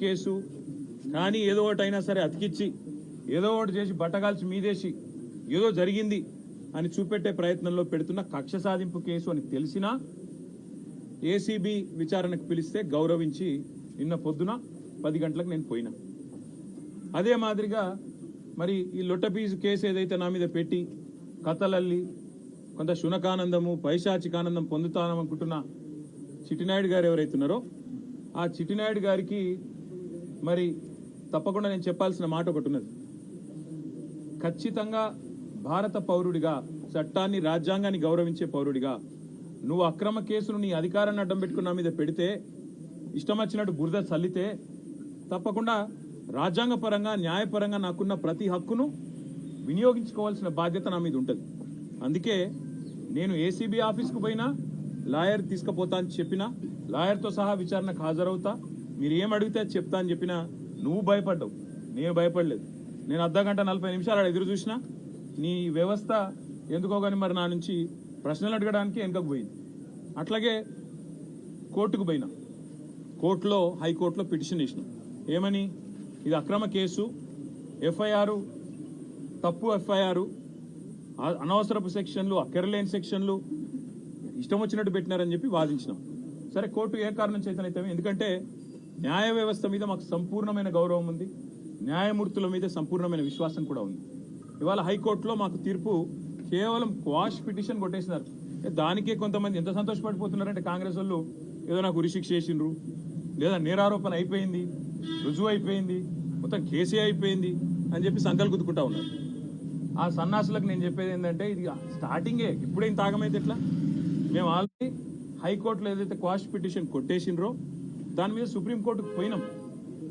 Case కానీ ఏదో ఒకటి అయినా సరే అతికిచ్చి ఏదో ఒకటి చేసి బట్టగాల్చి మీదేసి ఏదో జరిగింది అని చూపెట్టే ప్రయత్నంలో పెడుతున్న కక్ష సాధింపు కేసు అని తెలిసినా ఏసీబీ విచారణకు పిలిస్తే గౌరవించి నిన్న పొద్దున పది గంటలకు నేను పోయినా. అదే మాదిరిగా మరి ఈ లొట్టపీజు కేసు ఏదైతే నా మీద పెట్టి కథలల్లి కొంత శునకానందము పైశాచికానందం పొందుతాననుకుంటున్న చిట్టినాయుడు గారు ఎవరైతున్నారో ఆ చిట్టినాయుడు గారికి మరి తప్పకుండా నేను చెప్పాల్సిన మాట ఒకటి ఉన్నది. ఖచ్చితంగా భారత పౌరుడిగా చట్టాన్ని రాజ్యాంగాన్ని గౌరవించే పౌరుడిగా నువ్వు అక్రమ కేసును నీ అధికారాన్ని అడ్డం పెట్టుకున్న మీద పెడితే ఇష్టం వచ్చినట్టు బురద చల్లితే తప్పకుండా రాజ్యాంగపరంగా న్యాయపరంగా నాకున్న ప్రతి హక్కును వినియోగించుకోవాల్సిన బాధ్యత నా మీద ఉంటుంది. అందుకే నేను ఏసీబీ ఆఫీస్కు పోయినా లాయర్ తీసుకుపోతా అని చెప్పినా లాయర్తో సహా విచారణకు హాజరవుతా మీరు ఏం అడిగితే అది చెప్తా అని చెప్పినా నువ్వు భయపడ్డావు. నేను భయపడలేదు. నేను అర్ధ గంట నలభై నిమిషాలు ఎదురు చూసినా నీ వ్యవస్థ ఎందుకో కానీ మరి నా నుంచి ప్రశ్నలు అడగడానికి వెనుకకు పోయింది. అట్లాగే కోర్టుకు పోయినా. కోర్టులో హైకోర్టులో పిటిషన్ ఇచ్చినాం ఏమని? ఇది అక్రమ కేసు. ఎఫ్ఐఆర్ తప్పు ఎఫ్ఐఆర్ అనవసరపు సెక్షన్లు అక్కరలేని సెక్షన్లు ఇష్టం వచ్చినట్టు పెట్టినారని చెప్పి వాదించినాం. సరే కోర్టు ఏ కారణం చేతనైతే ఎందుకంటే న్యాయ వ్యవస్థ మీద మాకు సంపూర్ణమైన గౌరవం ఉంది. న్యాయమూర్తుల మీద సంపూర్ణమైన విశ్వాసం కూడా ఉంది. ఇవాళ హైకోర్టులో మాకు తీర్పు కేవలం క్వాష్ పిటిషన్ కొట్టేసినారు. దానికే కొంతమంది ఎంత సంతోషపడిపోతున్నారంటే కాంగ్రెస్ వాళ్ళు ఏదో నాకు ఉరిశిక్ష చేసిండ్రు లేదా నేరారోపణ అయిపోయింది రుజువు అయిపోయింది మొత్తం కేసీ అయిపోయింది అని చెప్పి సంకల్ గుద్దుకుంటా ఉన్నారు. ఆ సన్నాసులకు నేను చెప్పేది ఏంటంటే ఇది స్టార్టింగే ఇప్పుడేం తాగమైతే ఎట్లా? మేము ఆల్రెడీ హైకోర్టులో ఏదైతే క్వాష్ పిటిషన్ కొట్టేసినరో దాని మీద సుప్రీంకోర్టుకు పోయినాం.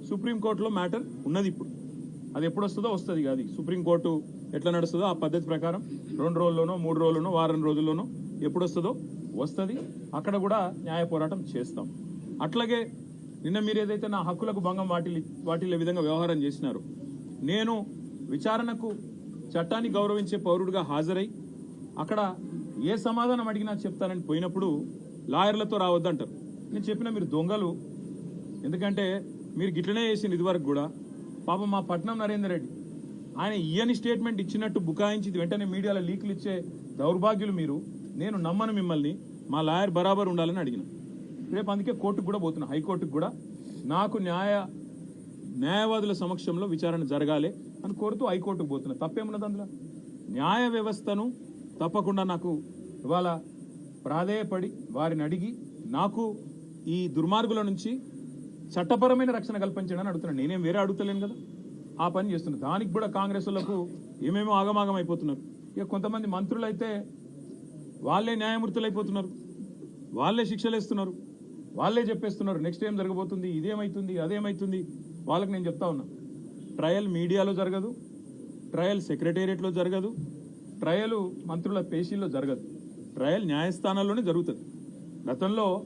సుప్రీంకోర్టులో మ్యాటర్ ఉన్నది ఇప్పుడు. అది ఎప్పుడు వస్తుందో వస్తుంది కాదు. సుప్రీంకోర్టు ఎట్లా నడుస్తుందో ఆ పద్ధతి ప్రకారం రెండు రోజుల్లోనో మూడు రోజుల్లోనో వారం రోజుల్లోనో ఎప్పుడు వస్తుందో వస్తుంది. అక్కడ కూడా న్యాయ పోరాటం చేస్తాం. అట్లాగే నిన్న మీరు ఏదైతే నా హక్కులకు భంగం వాటిల్లి వాటిల్లే విధంగా వ్యవహారం చేసినారు నేను విచారణకు చట్టాన్ని గౌరవించే పౌరుడిగా హాజరై అక్కడ ఏ సమాధానం అడిగినా చెప్తానని పోయినప్పుడు లాయర్లతో రావద్దంటారు. నేను చెప్పిన మీరు దొంగలు. ఎందుకంటే మీరు గిట్లనే చేసింది ఇదివరకు కూడా. పాపం మా పట్నం నరేందర్ రెడ్డి. ఆయన ఇయని స్టేట్మెంట్ ఇచ్చినట్టు బుకాయించి వెంటనే మీడియాలో లీకులు ఇచ్చే దౌర్భాగ్యులు మీరు. నేను నమ్మను మిమ్మల్ని. మా లాయర్ బరాబర్ ఉండాలని అడిగిన. రేపు అందుకే కోర్టుకు కూడా పోతున్నా. హైకోర్టుకు కూడా. నాకు న్యాయ న్యాయవాదుల సమక్షంలో విచారణ జరగాలి అని కోరుతూ హైకోర్టుకు పోతున్నా. తప్పేమున్నది అందులో? న్యాయ వ్యవస్థను తప్పకుండా నాకు ఇవాళ ప్రాధేయపడి వారిని అడిగి నాకు ఈ దుర్మార్గుల నుంచి చట్టపరమైన రక్షణ కల్పించడని అడుగుతున్నాను. నేనేం వేరే అడుగుతలేను కదా. ఆ పని చేస్తున్నాను దానికి కూడా కాంగ్రెస్లకు ఏమేమో ఆగమాగం అయిపోతున్నారు. ఇక కొంతమంది మంత్రులు అయితే వాళ్ళే న్యాయమూర్తులు అయిపోతున్నారు వాళ్ళే శిక్షలేస్తున్నారు. వాళ్ళే చెప్పేస్తున్నారు. నెక్స్ట్ ఏం జరగబోతుంది? ఇదేమైతుంది? అదేమైతుంది? వాళ్ళకి నేను చెప్తా ఉన్నా. ట్రయల్ మీడియాలో జరగదు. ట్రయల్ సెక్రటేరియట్లో జరగదు. ట్రయల్ మంత్రుల పేషీల్లో జరగదు. ట్రయల్ న్యాయస్థానాల్లోనే జరుగుతుంది. గతంలో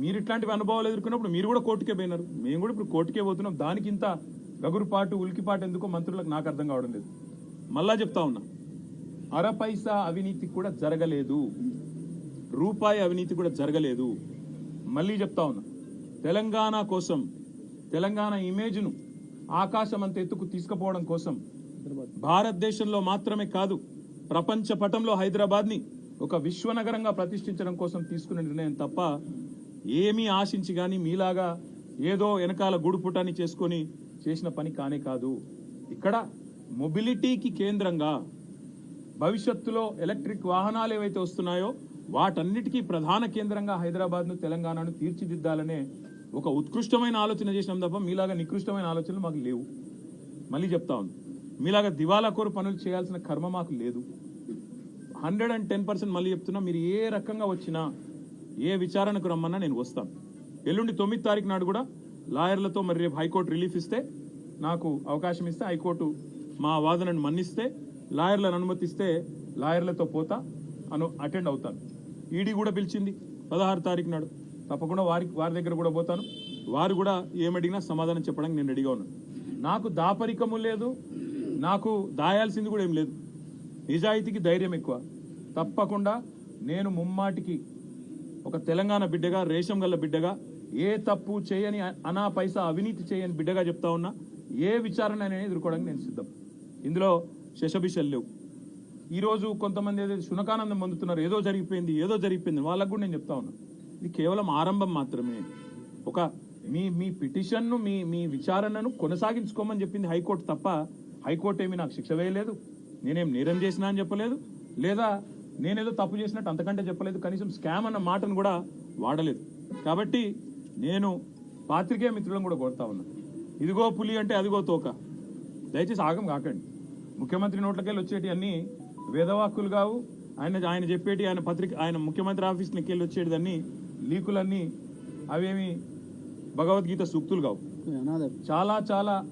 మీరు ఇట్లాంటివి అనుభవాలు ఎదుర్కొన్నప్పుడు మీరు కూడా కోర్టుకే పోయినారు. మేము కూడా ఇప్పుడు కోర్టుకే పోతున్నాం. దానికి ఇంత గగురుపాటు ఉలికిపాటు ఎందుకో మంత్రులకు నాకు అర్థం కావడం లేదు. మళ్ళా చెప్తా ఉన్నా. అర పైసా అవినీతి కూడా జరగలేదు. రూపాయి అవినీతి కూడా జరగలేదు. మళ్ళీ చెప్తా ఉన్నా. తెలంగాణ కోసం తెలంగాణ ఇమేజ్ను ఆకాశం అంత ఎత్తుకు తీసుకుపోవడం కోసం భారతదేశంలో మాత్రమే కాదు ప్రపంచ పటంలో హైదరాబాద్ని ఒక విశ్వనగరంగా ప్రతిష్ఠించడం కోసం తీసుకున్న నిర్ణయం తప్ప ఏమీ ఆశించి కానీ మీలాగా ఏదో వెనకాల గుడుపుటాన్ని చేసుకొని చేసిన పని కానే కాదు. ఇక్కడ మొబిలిటీకి కేంద్రంగా భవిష్యత్తులో ఎలక్ట్రిక్ వాహనాలు ఏవైతే వస్తున్నాయో వాటన్నిటికీ ప్రధాన కేంద్రంగా హైదరాబాద్ను తెలంగాణను తీర్చిదిద్దాలనే ఒక ఉత్కృష్టమైన ఆలోచన చేసినాం తప్ప మీలాగా నికృష్టమైన ఆలోచనలు మాకు లేవు. మళ్ళీ చెప్తా ఉంది మీలాగా దివాలా కోరు పనులు చేయాల్సిన కర్మ మాకు లేదు. హండ్రెడ్ అండ్ టెన్ పర్సెంట్ మళ్ళీ చెప్తున్నా మీరు ఏ రకంగా వచ్చినా ఏ విచారణకు రమ్మన్నా నేను వస్తాను. ఎల్లుండి తొమ్మిది తారీఖు నాడు కూడా లాయర్లతో మరి రేపు హైకోర్టు రిలీఫ్ ఇస్తే నాకు అవకాశం ఇస్తే హైకోర్టు మా వాదనను మన్నిస్తే లాయర్లను అనుమతిస్తే లాయర్లతో పోతా అను అటెండ్ అవుతాను. ఈడీ కూడా పిలిచింది పదహారు తారీఖు నాడు. తప్పకుండా వారి వారి దగ్గర కూడా పోతాను. వారు కూడా ఏమడిగినా సమాధానం చెప్పడానికి నేను రెడీగా ఉన్నాను. నాకు దాపరికము లేదు నాకు దాయాల్సింది కూడా ఏం లేదు. నిజాయితీకి ధైర్యం ఎక్కువ. తప్పకుండా నేను ముమ్మాటికి ఒక తెలంగాణ బిడ్డగా రేషం గల్ల బిడ్డగా ఏ తప్పు చేయని అనా పైసా అవినీతి చేయని బిడ్డగా చెప్తా ఉన్నా ఏ విచారణ అనేది ఎదుర్కోవడానికి నేను సిద్ధం. ఇందులో శశభిషలు లేవు. ఈరోజు కొంతమంది ఏదైతే శునకానందం పొందుతున్నారు ఏదో జరిగిపోయింది ఏదో జరిగిపోయింది వాళ్ళకు కూడా నేను చెప్తా ఉన్నా. ఇది కేవలం ఆరంభం మాత్రమే. ఒక మీ మీ పిటిషన్ను మీ మీ విచారణను కొనసాగించుకోమని చెప్పింది హైకోర్టు తప్ప హైకోర్టు ఏమి నాకు శిక్ష వేయలేదు నేనేం నేరం చేసినా అని చెప్పలేదు లేదా నేనేదో తప్పు చేసినట్టు అంతకంటే చెప్పలేదు. కనీసం స్కామ్ అన్న మాటను కూడా వాడలేదు. కాబట్టి నేను పాత్రికేయ మిత్రులను కూడా కోరుతా ఉన్నా. ఇదిగో పులి అంటే అదిగో తోక. దయచేసి ఆగం కాకండి. ముఖ్యమంత్రి నోట్లకెళ్ళి వచ్చేటి అన్ని వేదవాక్కులు కావు. ఆయన ఆయన చెప్పేటి ఆయన పత్రిక ఆయన ముఖ్యమంత్రి ఆఫీస్ వెళ్ళి వచ్చేటి అన్ని లీకులన్నీ అవేమి భగవద్గీత సూక్తులు కావు. చాలా చాలా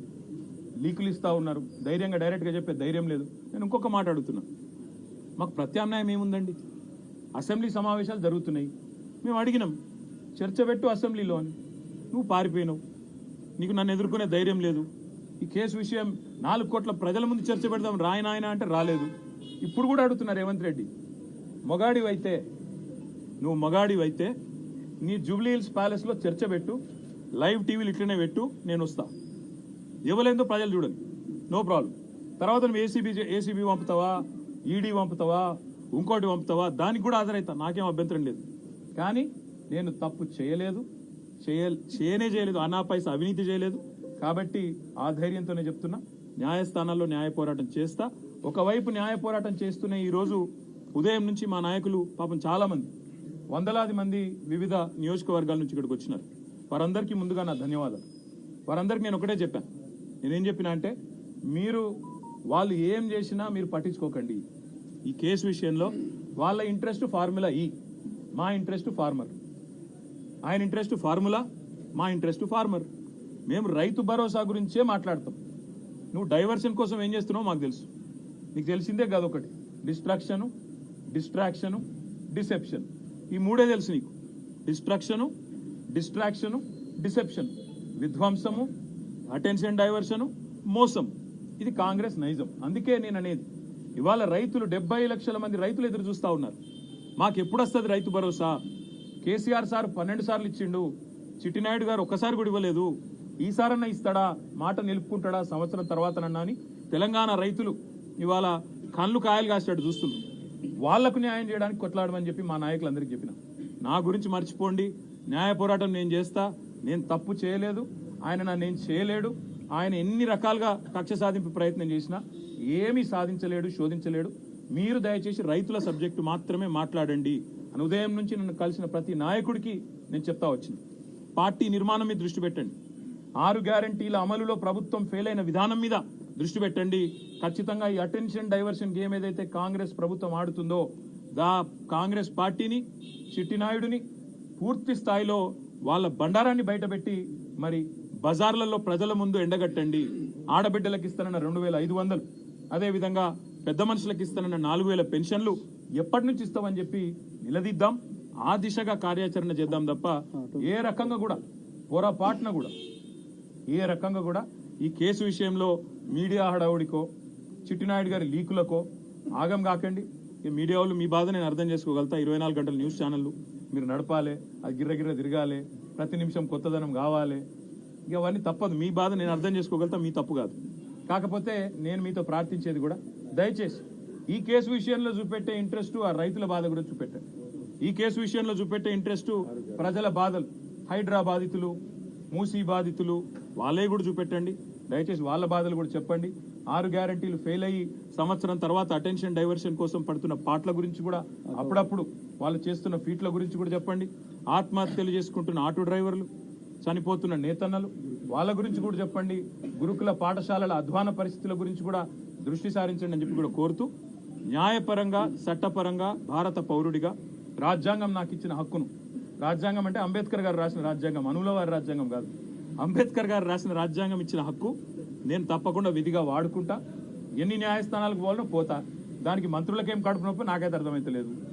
లీకులు ఇస్తా ఉన్నారు. ధైర్యంగా డైరెక్ట్గా చెప్పే ధైర్యం లేదు. నేను ఇంకొక మాట అడుగుతున్నా. మాకు ప్రత్యామ్నాయం ఏముందండి? అసెంబ్లీ సమావేశాలు జరుగుతున్నాయి. మేము అడిగినాం చర్చ పెట్టు అసెంబ్లీలో అని. నువ్వు పారిపోయినావు. నీకు నన్ను ఎదుర్కొనే ధైర్యం లేదు. ఈ కేసు విషయం నాలుగు కోట్ల ప్రజల ముందు చర్చ పెడదాం రాయనాయన అంటే రాలేదు. ఇప్పుడు కూడా అడుగుతున్నారు రేవంత్ రెడ్డి. మొగాడివైతే నువ్వు మొగాడివైతే నీ జూబ్లీ హిల్స్ ప్యాలెస్లో చర్చ పెట్టు లైవ్ టీవీలు ఇట్లనే పెట్టు నేను వస్తా. ఇవ్వలేదో ప్రజలు చూడండి. No problem. తర్వాత నువ్వు ఏసీబీ ఏసీబీ పంపుతావా? ఈడీ పంపుతావా ఇంకోటి పంపుతావా దానికి కూడా హాజరవుతా. నాకేం అభ్యంతరం లేదు. కానీ నేను తప్పు చేయలేదు. చేయ చేయనే చేయలేదు. అనా పైస అవినీతి చేయలేదు. కాబట్టి ఆ ధైర్యంతోనే చెప్తున్నా. న్యాయస్థానాల్లో న్యాయ పోరాటం చేస్తా. ఒకవైపు న్యాయ పోరాటం చేస్తూనే ఈరోజు ఉదయం నుంచి మా నాయకులు పాపం చాలామంది వందలాది మంది వివిధ నియోజకవర్గాల నుంచి ఇక్కడికి వచ్చినారు. వారందరికీ ముందుగా నా ధన్యవాదాలు. వారందరికీ నేను ఒకటే చెప్పాను. నేనేం చెప్పినా అంటే మీరు వాళ్ళు ఏం చేసినా మీరు పట్టించుకోకండి. ఈ కేసు విషయంలో వాళ్ళ ఇంట్రెస్ట్ ఫార్ములా ఈ. మా ఇంట్రెస్ట్ ఫార్మర్. ఆయన ఇంట్రెస్ట్ ఫార్ములా మా ఇంట్రెస్ట్ ఫార్మర్. మేము రైతు భరోసా గురించే మాట్లాడతాం. నువ్వు డైవర్షన్ కోసం ఏం చేస్తున్నావు మాకు తెలుసు. నీకు తెలిసిందే కాదు ఒకటి. Distraction distraction deception. ఈ మూడే తెలుసు నీకు. Distraction distraction deception. విధ్వంసము attention diversion మోసం. ఇది కాంగ్రెస్ నైజం. అందుకే నేను అనేది ఇవాళ రైతులు డెబ్బై లక్షల మంది రైతులు ఎదురు చూస్తా ఉన్నారు. మాకు ఎప్పుడు వస్తుంది రైతు భరోసా? కేసీఆర్ సార్ పన్నెండు సార్లు ఇచ్చిండు. చిట్టినాయుడు గారు ఒక్కసారి కూడా ఇవ్వలేదు. ఈసారన్నా ఇస్తాడా? మాట నిలుపుకుంటాడా? సంవత్సరం తర్వాతనన్నా అని తెలంగాణ రైతులు ఇవాళ కళ్ళు కాయలు కాసేటట్టు చూస్తున్నారు. వాళ్ళకు న్యాయం చేయడానికి కొట్లాడమని చెప్పి మా నాయకులందరికీ చెప్పిన. నా గురించి మర్చిపోండి. న్యాయ పోరాటం నేను చేస్తా. నేను తప్పు చేయలేదు. ఆయన నన్ను నేను చేయలేడు. ఆయన ఎన్ని రకాలుగా కక్ష సాధింపు ప్రయత్నం చేసినా ఏమీ సాధించలేడు శోధించలేడు. మీరు దయచేసి రైతుల సబ్జెక్టు మాత్రమే మాట్లాడండి. అని ఉదయం నుంచి నన్ను కలిసిన ప్రతి నాయకుడికి నేను చెప్తా వచ్చింది. పార్టీ నిర్మాణం మీద దృష్టి పెట్టండి. ఆరు గ్యారంటీల అమలులో ప్రభుత్వం ఫెయిల్ అయిన విధానం మీద దృష్టి పెట్టండి. ఖచ్చితంగా ఈ అటెన్షన్ డైవర్షన్ గేమ్ ఏదైతే కాంగ్రెస్ ప్రభుత్వం ఆడుతుందో దా కాంగ్రెస్ పార్టీని చిట్టినాయుడిని పూర్తి స్థాయిలో వాళ్ళ బండారాన్ని బయటపెట్టి మరి బజార్లలో ప్రజల ముందు ఎండగట్టండి. ఆడబిడ్డలకు ఇస్తానన్న రెండు వేల ఐదు వందలు. అదేవిధంగా పెద్ద మనుషులకు ఇస్తానన్న నాలుగు వేల పెన్షన్లు ఎప్పటి నుంచి ఇస్తామని చెప్పి నిలదీద్దాం. ఆ దిశగా కార్యాచరణ చేద్దాం తప్ప ఏ రకంగా కూడా పొరపాటున కూడా ఏ రకంగా కూడా ఈ కేసు విషయంలో మీడియా హడావుడికో చిట్టినాయుడు గారి లీకులకో ఆగం కాకండి. ఈ మీడియా వాళ్ళు మీ బాధ నేను అర్థం చేసుకోగలుగుతా. ఇరవై నాలుగు గంటల న్యూస్ ఛానళ్ళు. మీరు నడపాలి అది గిర్ర గిర్ర తిరగాలి ప్రతి నిమిషం కొత్తదనం కావాలి ఇక అవన్నీ తప్పదు. మీ బాధ నేను అర్థం చేసుకోగలుగుతా మీ తప్పు కాదు. కాకపోతే నేను మీతో ప్రార్థించేది కూడా దయచేసి ఈ కేసు విషయంలో చూపెట్టే ఇంట్రెస్ట్ ఆ రైతుల బాధ కూడా చూపెట్టండి. ఈ కేసు విషయంలో చూపెట్టే ఇంట్రెస్ట్ ప్రజల బాధలు హైడ్రా బాధితులు మూసీ బాధితులు వాళ్ళే కూడా చూపెట్టండి. దయచేసి వాళ్ళ బాధలు కూడా చెప్పండి. ఆరు గ్యారంటీలు ఫెయిల్ అయ్యి సంవత్సరం తర్వాత అటెన్షన్ డైవర్షన్ కోసం పడుతున్న పాటల గురించి కూడా అప్పుడప్పుడు వాళ్ళు చేస్తున్న ఫీట్ల గురించి కూడా చెప్పండి. ఆత్మహత్యలు చేసుకుంటున్న ఆటో డ్రైవర్లు చనిపోతున్న నేతన్నలు వాళ్ళ గురించి కూడా చెప్పండి. గురుకుల పాఠశాలల అధ్వాన పరిస్థితుల గురించి కూడా దృష్టి సారించండి అని చెప్పి కూడా కోరుతూ న్యాయపరంగా చట్టపరంగా భారత పౌరుడిగా రాజ్యాంగం నాకు ఇచ్చిన హక్కును. రాజ్యాంగం అంటే అంబేద్కర్ గారు రాసిన రాజ్యాంగం అనుల వారి రాజ్యాంగం కాదు. అంబేద్కర్ గారు రాసిన రాజ్యాంగం ఇచ్చిన హక్కు నేను తప్పకుండా విధిగా వాడుకుంటా. ఎన్ని న్యాయస్థానాలకు పోవాలో పోతా. దానికి మంత్రులకేం కడుపు నొప్పి? నాకైతే అర్థమైతలేదు.